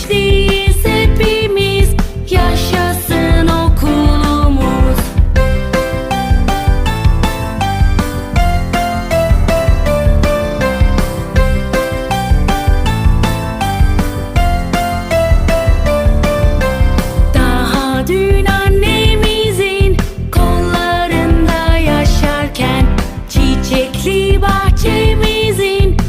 gençleriyiz hepimiz. Yaşasın okulumuz. Daha dün annemizin kollarında yaşarken Çiçekli bahçemizin